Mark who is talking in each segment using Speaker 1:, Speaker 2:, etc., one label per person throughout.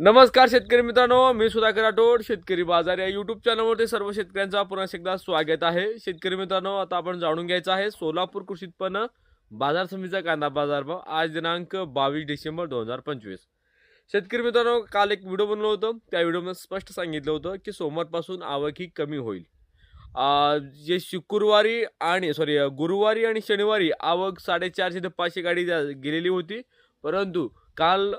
Speaker 1: नमस्कार शेतकरी मित्रांनो मी सुधाकर राठोड शेतकरी बाजार या युट्यूब चॅनलवरती सर्व शेतकऱ्यांचा पुन्हा एकदा स्वागत आहे. शेतकरी मित्रांनो आता आपण जाणून घ्यायचं आहे सोलापूर कृषी उत्पन्न बाजार समितीचा कांदा बाजार भाव आज दिनांक बावीस डिसेंबर दोन हजार पंचवीस. शेतकरी मित्रांनो काल एक व्हिडिओ बनलो होतं त्या व्हिडिओमध्ये स्पष्ट सांगितलं होतं की सोमवारपासून आवक ही कमी होईल. जे शुक्रवारी आणि सॉरी गुरुवारी आणि शनिवारी आवक साडेचारशे ते पाचशे गाडी गेलेली होती परंतु काल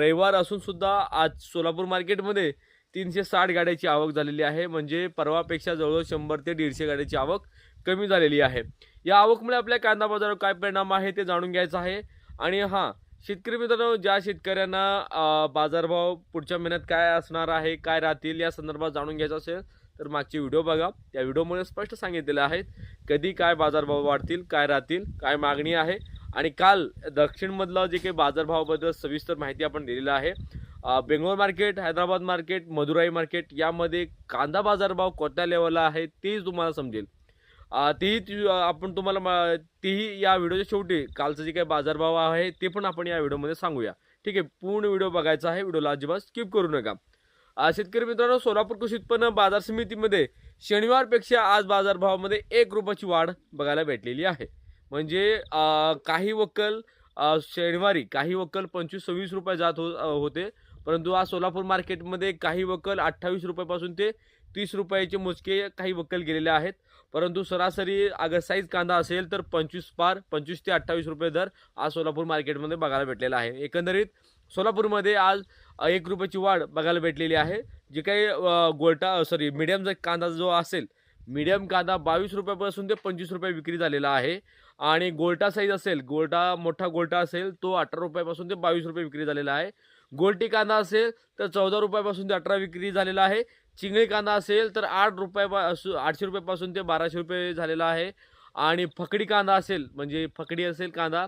Speaker 1: रविवार असून सुद्धा आज सोलापूर मार्केटमध्ये तीनशे साठ गाड्याची आवक झालेली आहे. म्हणजे परवापेक्षा जवळजवळ शंभर ते दीडशे गाड्याची आवक कमी झालेली आहे. या आवकमुळे आपल्या कांदा बाजारावर काय परिणाम आहे ते जाणून घ्यायचं आहे. आणि हां शेतकरी मित्रांनो ज्या शेतकऱ्यांना बाजारभाव पुढच्या महिन्यात काय असणार आहे काय राहतील या संदर्भात जाणून घ्यायचं असेल तर मागचे व्हिडिओ बघा. त्या व्हिडिओमध्ये स्पष्ट सांगितलेले आहेत कधी काय बाजारभाव वाढतील काय राहतील काय मागणी आहे. आणि काल दक्षिणमधलं जे काही बाजारभावाबद्दल सविस्तर माहिती आपण दिलेली आहे अ, Bangalore market Hyderabad market Madurai market यामध्ये कांदा बाजारभाव कोणत्या लेवलला आहे तेही तुम्हाला समजेल. तेही आपण तुम्हाला तेही या व्हिडिओच्या शेवटी कालचं जे काही बाजारभाव आहे ते पण आपण या व्हिडिओमध्ये सांगूया. ठीक आहे पूर्ण व्हिडिओ बघायचा आहे व्हिडिओला अजिबात स्किप करू नका. शेतकरी मित्रांनो सोलापूर कृषी उत्पन्न बाजार समितीमध्ये शनिवारपेक्षा आज बाजारभावामध्ये एक रुपयाची वाढ बघायला भेटलेली आहे. म्हणजे काही वक्कल शनिवारी काही वक्कल पंचवीस सव्वीस रुपये जात हो होते. परंतु आज सोलापूर मार्केटमध्ये काही वक्कल अठ्ठावीस रुपयापासून ते तीस रुपयाचे मोजके काही वक्कल गेलेले आहेत. परंतु सरासरी अगर साईज कांदा असेल तर पंचवीस पार पंचवीस ते अठ्ठावीस रुपये दर आज सोलापूर मार्केटमध्ये बघायला भेटलेला आहे. एकंदरीत सोलापूरमध्ये आज एक रुपयाची वाढ बघायला भेटलेली आहे. जे काही गोल्टा सॉरी मिडियमचा कांदा जो असेल मीडियम कांदा बावीस रुपयापासून ते पंचवीस रुपये विक्री झालेला आहे. आणि गोल्टा साईज असेल गोल्टा मोठा गोल्टा असेल तो अठरा रुपयापासून ते बावीस रुपये विक्री झालेला आहे. गोल्टी कांदा असेल तर चौदा रुपयापासून ते अठरा विक्री झालेला आहे. चिंगळी कांदा असेल तर आठ रुपयापासून आठशे रुपयापासून ते बाराशे रुपये झालेला आहे. आणि फकडी कांदा असेल म्हणजे फकडी असेल कांदा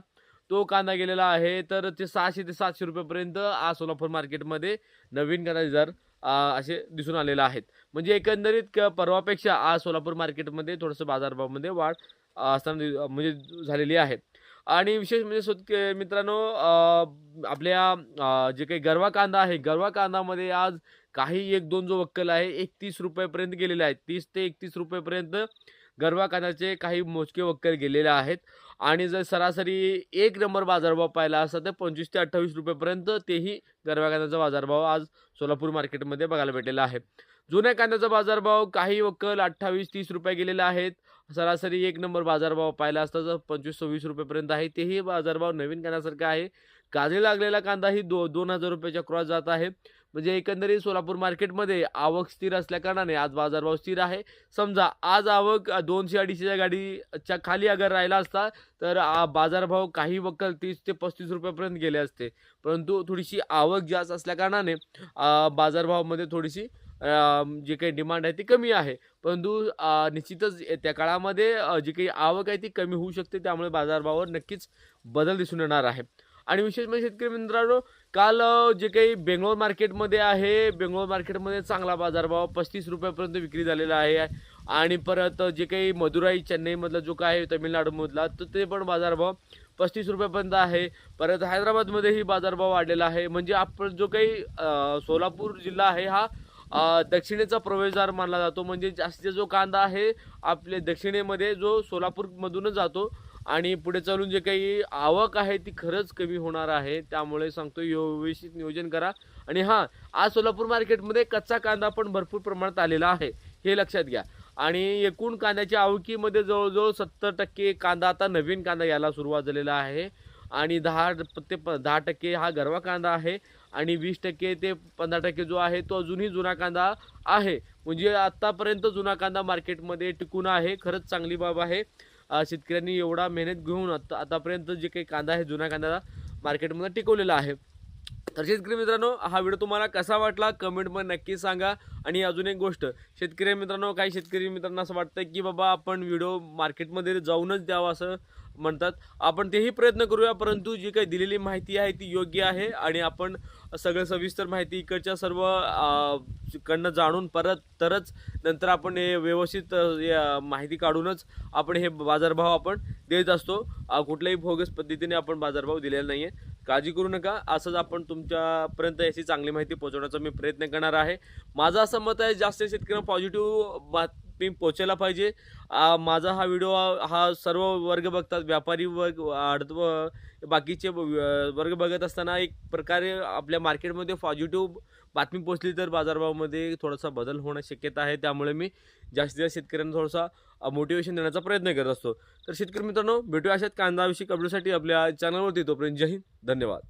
Speaker 1: तो कांदा गेलेला आहे तर ते सहाशे ते सातशे रुपयापर्यंत आज सोलापूर मार्केटमध्ये नवीन कांदा जर असे दिसून आलेलं आहेत. म्हणजे एकंदरीत क परवापेक्षा आज सोलापूर मार्केटमध्ये थोडंसं बाजारभावामध्ये वाढ असताना म्हणजे झालेली आहे. आणि विशेष म्हणजे सोत मित्रांनो आपल्या जे काही गरवा कांदा आहे गरवा कांदामध्ये आज काही एक दोन जो वक्कल आहे एकतीस रुपयेपर्यंत गेलेले आहे तीस ते एकतीस रुपयेपर्यंत गरवा कांद्याचे काही मोजके वक्कल गेलेले आहेत. आणि जर सरासरी एक नंबर बाजारभाव पाहिला असता तर पंचवीस ते अठ्ठावीस रुपयेपर्यंत तेही गरवा कांद्याचा बाजारभाव आज सोलापूर मार्केटमध्ये बघायला भेटलेला आहे. जुन्या कांद्याचा बाजारभाव काही वक्कल अठ्ठावीस तीस रुपये गेलेले आहेत. सरासरी एक नंबर बाजारभाव पाहिला असता तर पंचवीस सव्वीस रुपयेपर्यंत आहे. तेही बाजारभाव नवीन कांद्यासारखा आहे. काजळी लागलेला कांदाही दो दोन हजार रुपयाच्या क्रॉस जात आहे. म्हणजे एकंदरीत सोलापूर मार्केटमध्ये आवक स्थिर असल्याकारणाने आज बाजारभाव स्थिर आहे. समजा आज आवक दोनशे अडीचशेच्या गाडीच्या खाली अगर राहिला असता तर बाजारभाव काही वक्कल तीस ते पस्तीस रुपयापर्यंत गेले असते. परंतु थोडीशी आवक जास्त असल्याकारणाने बाजारभावामध्ये थोडीशी जी काही डिमांड आहे ती कमी आहे. परंतु निश्चितच त्या काळामध्ये जी काही आवक आहे ती कमी होऊ शकते. त्यामुळे बाजारभावावर नक्कीच बदल दिसून येणार आहे. आणि विशेष म्हणजे शेतकरी मित्रांनो काल जे काही बेंगलोर मार्केटमध्ये आहे बेंगलोर मार्केटमध्ये चांगला बाजारभाव पस्तीस रुपयापर्यंत विक्री झालेला आहे. आणि परत जे काही मदुराई चेन्नईमधला जो काय आहे तमिळनाडूमधला तर ते पण बाजारभाव पस्तीस रुपयापर्यंत आहे. परत हैदराबादमध्येही बाजारभाव वाढलेला आहे. म्हणजे आपण जो काही सोलापूर जिल्हा आहे हा दक्षिणेचा प्रवेशद्वार मानला जातो. म्हणजे जास्तीत जो कांदा आहे आपले दक्षिणेमध्ये जो सोलापूरमधूनच जातो आणि पुढे चालून जे काही आवक आहे ती खरंच कमी होणार आहे. त्यामुळे सांगतो व्यवस्थित नियोजन करा. आणि हां आज सोलापूर मार्केटमध्ये कच्चा कांदा पण भरपूर प्रमाणात आलेला आहे. हे लक्षात घ्या. आणि एकूण कांद्याच्या आवकीमध्ये जवळजवळ सत्तर टक्के कांदा आता नवीन कांदा यायला सुरुवात झालेला आहे. आणि दहा ते प दहा टक्के हा गरवा कांदा आहे. आणि वीस टक्के ते पंधरा टक्के जो आहे तो अजूनही जुना कांदा आहे. म्हणजे आत्तापर्यंत जुना कांदा मार्केटमध्ये टिकून आहे. खरंच चांगली बाब आहे. शेतकऱ्यांनी एवढा मेहनत घेऊन आता आतापर्यंत जे काही कांदा आहे जुना कांदा मार्केटमध्ये टिकवलेला आहे. तर शेतकरी मित्रांनो हा व्हिडिओ तुम्हाला कसा वाटला कमेंटमध्ये नक्की सांगा. आणि अजून एक गोष्ट शेतकरी मित्रांनो काही शेतकरी मित्रांना असं वाटतं की बाबा आपण व्हिडिओ मार्केटमध्ये जाऊनच द्यावा असं म्हणतात. आपण तेही प्रयत्न करूया परंतु जी काही दिलेली माहिती आहे ती योग्य आहे. आणि आपण सगळं सविस्तर माहिती इकडच्या सर्व कडनं जाणून परत तरच नंतर आपण हे व्यवस्थित माहिती काढूनच आपण हे बाजारभाव आपण देत असतो. कुठल्याही भोगस पद्धतीने आपण बाजारभाव दिलेला नाही आहे काळजी करू नका. असंच आपण तुमच्यापर्यंत याची चांगली माहिती पोहोचवण्याचा मी प्रयत्न करणार आहे. माझं असं मत आहे जास्त शेतकऱ्यांना पॉझिटिव्ह बात मी पोचायला पाहिजे. माझा हा व्हिडिओ हा सर्व वर्ग बघतात व्यापारी वर्ग आडत बाकीचे वर्ग बघत असताना एक प्रकारे आपल्या मार्केटमध्ये पॉझिटिव्ह बातमी पोचली तर बाजारभावामध्ये थोडासा बदल होण्याची शक्यता आहे. त्यामुळे मी जास्तीत जास्त शेतकऱ्यांना थोडासा मोटिवेशन देण्याचा प्रयत्न करत असतो. तर शेतकरी मित्रांनो भेटूया अशाच कांदाविषयी अपडेटसाठी आपल्या चॅनलवरती तोपर्यंत जय हिंद. धन्यवाद.